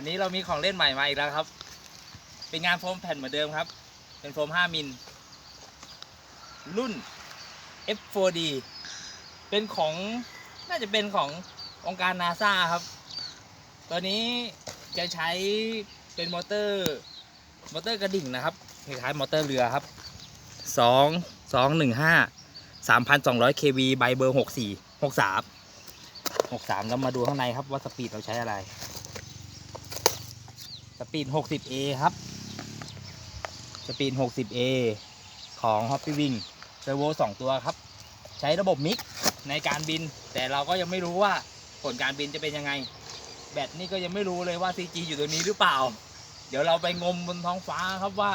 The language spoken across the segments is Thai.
วันนี้เรามีของเล่นใหม่มาอีกแล้วครับ เป็นงานโฟมแผ่นเหมือนเดิมครับ เป็นโฟม 5 มิล รุ่น F4D เป็นของน่าจะเป็นขององค์การนาซาครับ ตัวนี้จะใช้เป็นมอเตอร์ มอเตอร์กระดิ่งนะครับคล้ายๆมอเตอร์เรือครับสองสองหนึ่งห้าสามพันสองร้อยเควีใบเบอร์หกสี่หกสามหกสามแล้วมาดูข้างในครับว่าสปีดเราใช้อะไร สปีด 60A ครับ สปีด 60A ของ Hoppy Wing เทอร์โว2ตัวครับ ใช้ระบบมิกในการบิน แต่เราก็ยังไม่รู้ว่าผลการบินจะเป็นยังไง แบตนี่ก็ยังไม่รู้เลยว่า CG อยู่ตรงนี้หรือเปล่า เดี๋ยวเราไปงมบนท้องฟ้าครับว่า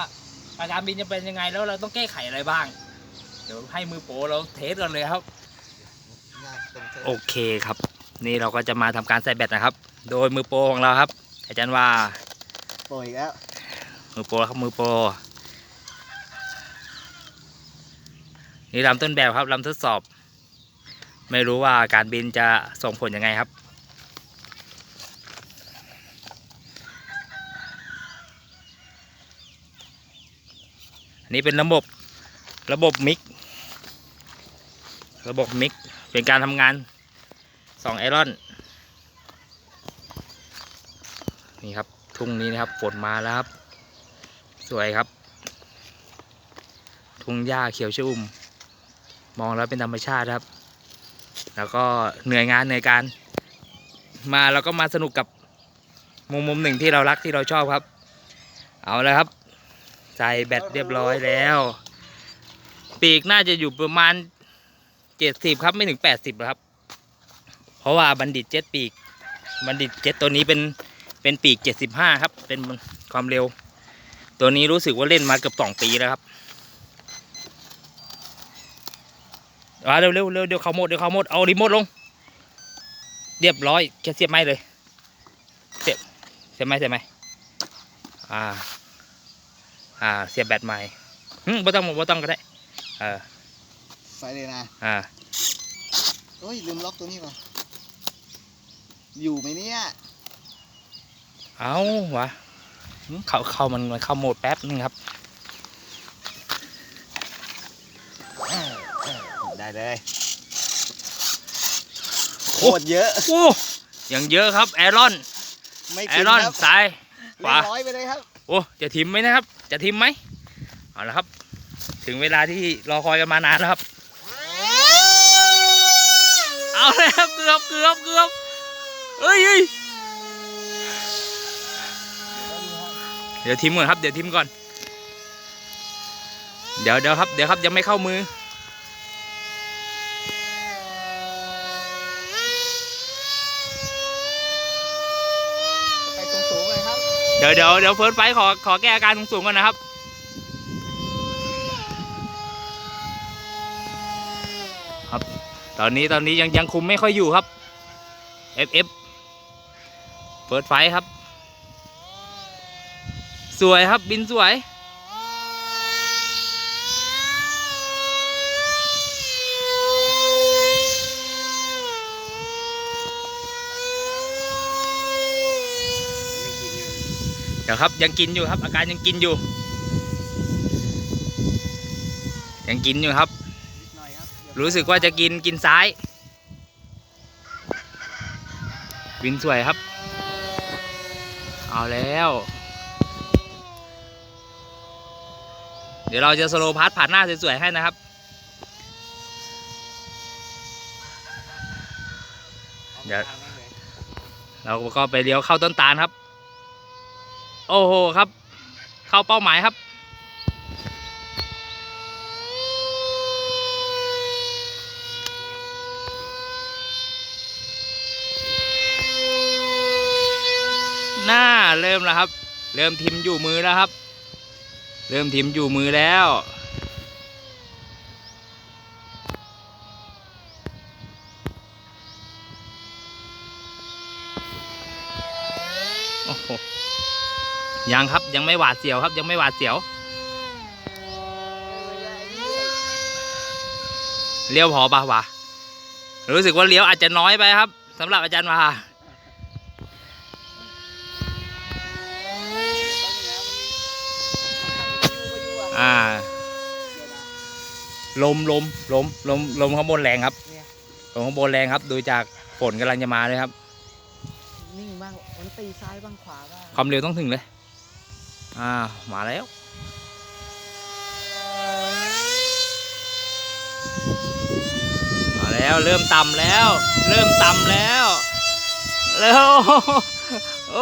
อาการบินจะเป็นยังไงแล้วเราต้องแก้ไขอะไรบ้าง เดี๋ยวให้มือโปรเราเทสกันเลยครับ โอเคครับ นี่เราก็จะมาทำการใส่แบตนะครับ โดยมือโปรของเราครับ อาจารย์ว่า โปรยแล้ว มือโปรครับมือโปรนี่ลำต้นแบบครับลำทดสอบ ไม่รู้ว่าการบินจะส่งผลยังไงครับ อันนี้เป็นระบบระบบมิก ระบบมิก เป็นการทำงานสองไอรอน นี่ครับ ทุ่งนี้นะครับ ฝนมาแล้วครับ สวยครับ ทุ่งหญ้าเขียวชุ่ม มองแล้วเป็นธรรมชาติครับ แล้วก็เหนื่อยงานเหนื่อยการ มาแล้วก็มาสนุกกับมุมมุมหนึ่งที่เรารักที่เราชอบครับ เอาแล้วครับ ใส่แบตเรียบร้อยแล้ว ปีกน่าจะอยู่ประมาณเจ็ดสิบครับไม่ถึงแปดสิบครับ เพราะว่าบัณฑิตเจ็ตปีก บัณฑิตเจ็ตตัวนี้เป็น เป็นปีก 75 ครับ เป็นความเร็ว ตัวนี้รู้สึกว่าเล่นมาเกือบสองปีแล้วครับมาเร็วเร็วเร็วเดี๋ยวเขาหมดเดี๋ยวเขาหมดเอารีโมทลง เรียบร้อยแค่เสียบไม้เลยเสียบเสียบไม้เสียบไม้อ่า อ่าเสียบแบตใหม่หึบ่ต้องบ่ต้องก็ได้เออใส่เลยนะอ่าเฮ้ยลืมล็อกตัวนี้ว่ะอยู่ไหมเนี่ย เอาวะเข้าเข้ามันมันเข้าโหมดแป๊บนึงครับ ได้เลยโคโอ้ตรเยอะ โอ้ยังเยอะครับ แอรอน ไม่แอทิ้งรอนครับซ้ายขเรีวายบร้อยไปเลยครับ โอ้จะทิมไหมนะครับ จะทิมไหมเอาละครับ ถึงเวลาที่รอคอยกันมานานแล้วครับ เอาแล้วครับเกือบเกือบเกือบเอ้ย เอ้ยเดี๋ยวทิมก่อนครับ เดี๋ยวทิมก่อน เดี๋ยวเดี๋ยวครับ เดี๋ยวครับยังไม่เข้ามือ ไปตรงสูงเลยครับ เดี๋ยวเดี๋ยวเดี๋ยวเฟิร์สไฟท์ขอขอแก้อาการสูงๆก่อนนะครับ ครับ ตอนนี้ตอนนี้ยังยังคุมไม่ค่อยอยู่ครับ FF เฟิร์สไฟท์ครับ สวยครับบินสวย เดี๋ยวครับยังกินอยู่ครับ อาการยังกินอยู่ ยังกินอยู่ครับนิดหน่อยครับรู้สึกว่าจะกินกินซ้ายวินสวยครับ เอาแล้ว ดี๋ยวเราจะสโลว์พาร์ทผ่านหน้าสวยๆให้นะครับเดี๋ยวเราก็ไปเลี้ยวเข้าต้นตาลครับ โอ้โหครับ เข้าเป้าหมายครับ หน้าเริ่มแล้วครับ เริ่มทิมอยู่มือแล้วครับ เริ่มทิมอยู่มือแล้ว โอ้โห ยังครับยังไม่หวาดเสียวครับยังไม่หวาดเสียว เลี้ยวพอปะวะรู้สึกว่าเลี้ยวอาจจะน้อยไปครับสำหรับอาจารย์วา ลมลมลมลมลมข้างบนแรงครับเนี่ยลมข้างบนแรงครับ ดูจากฝนกำลังจะมาเลยครับ นิ่งบ้างมันตีซ้ายบ้างขวาบ้างความเร็วต้องถึงเลย อ่า มาแล้วมาแล้วเริ่มต่ำแล้ว เริ่มต่ำแล้วแล้วโอ้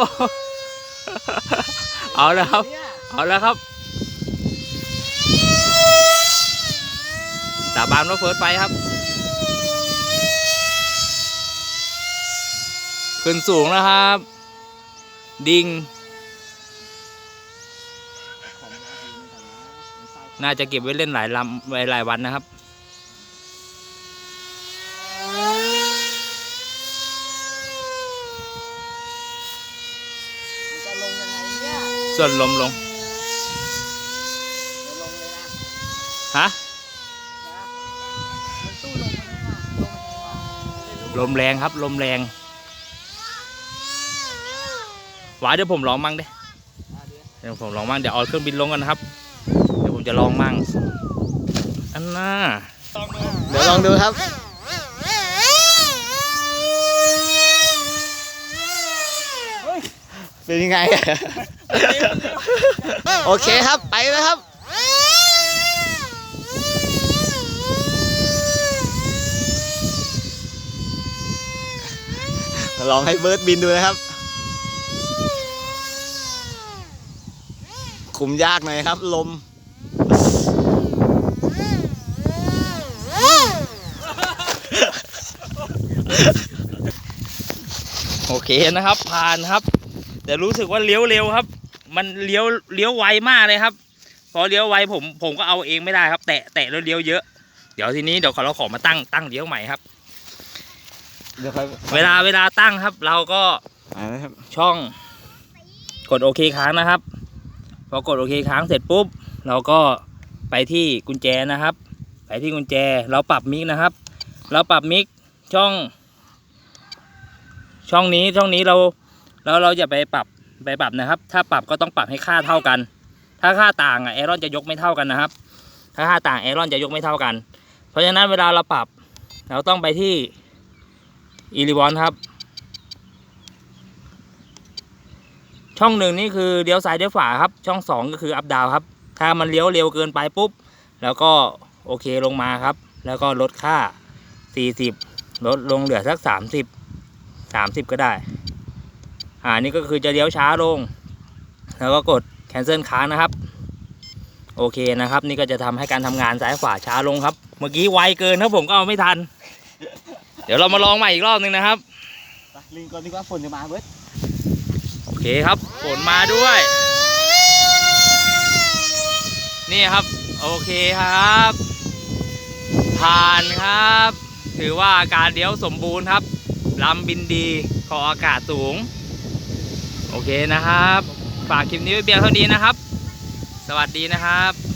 เอาแล้วครับเนี่ยเอาแล้วครับาบานว่าเฟิร์สไปครับ ขึ้นสูงแล้วครับ ดิ่งของยากอยู่เหมือนกันนะมันซ้ายน่าจะเก็บไว้เล่นหลายลำไว้หลายวันนะครับมันจะลงยังไงเนี่ยส่วนลมลงเดี๋ยวลงเลยนะฮะ นะมันตู้ลงมาไหมวะลงมาไหมวะจะได้รู้ ลมแรงครับ ลมแรงหวาเดี๋ยวผมลองมั่งเด้อะเดี๋ยวเดี๋ยวผมลองมั่งเดี๋ยวเอาเครื่องบินลงกันนะครับ เดี๋ยวผมจะลองมั่งอันน่าเดี๋ยวลองดูครับเป็นยังไง โอเคครับไปแล้วครับ ลองให้เบิร์ดบินดูนะครับ คุมยากหน่อยครับ ลมโอเคนะครับ ผ่านครับ แต่รู้สึกว่าเลี้ยวเร็วครับ มันเลี้ยวเลี้ยวไวมากเลยครับ พอเลี้ยวไวผมผมก็เอาเองไม่ได้ครับ แตะแตะแล้วเลี้ยวเยอะ เดี๋ยวทีนี้เดี๋ยวขอเราขอมาตั้งตั้งเลี้ยวใหม่ครับ เดี๋ยวค่อยเวลาเวลาตั้งครับ เราก็อ่านะครับ ช่องกดโอเคค้างนะครับ พอกดโอเคค้างเสร็จปุ๊บ เราก็ไปที่กุญแจนะครับ ไปที่กุญแจเราปรับมิกนะครับ เราปรับมิกช่อง ช่องนี้ช่องนี้เราเราเราจะไปปรับไปปรับนะครับ ถ้าปรับก็ต้องปรับให้ค่าเท่ากัน ถ้าค่าต่างอะแอรอนจะยกไม่เท่ากันนะครับ ถ้าค่าต่างแอรอนจะยกไม่เท่ากัน เพราะฉะนั้นเวลาเราปรับ เราต้องไปที่ อีลิวอนครับ ช่องหนึ่งนี่คือเลี้ยวซ้ายเลี้ยวขวาครับ ช่องสองก็คืออัพดาวครับ ถ้ามันเลี้ยวเร็วเกินไปปุ๊บ แล้วก็โอเคลงมาครับ แล้วก็ลดค่า 40 ลดลงเหลือสัก 30 30 ก็ได้ อ่านี่ก็คือจะเลี้ยวช้าลง แล้วก็กด cancel ค้างนะครับ โอเคนะครับ นี่ก็จะทำให้การทำงานซ้ายขวาช้าลงครับ เมื่อกี้ไวเกินครับผมก็เอาไม่ทัน ดี๋ยวเรามาลองใหม่อีกรอบหนึ่งนะครับไปลิงก่อนดีกว่าฝนจะมาเบิร์ดโอเคครับฝนมาด้วย นี่ครับ โอเคครับ ผ่านครับ ถือว่าการเลี้ยวสมบูรณ์ครับลำบินดีขออากาศสูง โอเคนะครับ ฝากคลิปนี้ไว้เพียงเท่านี้นะครับ สวัสดีนะครับ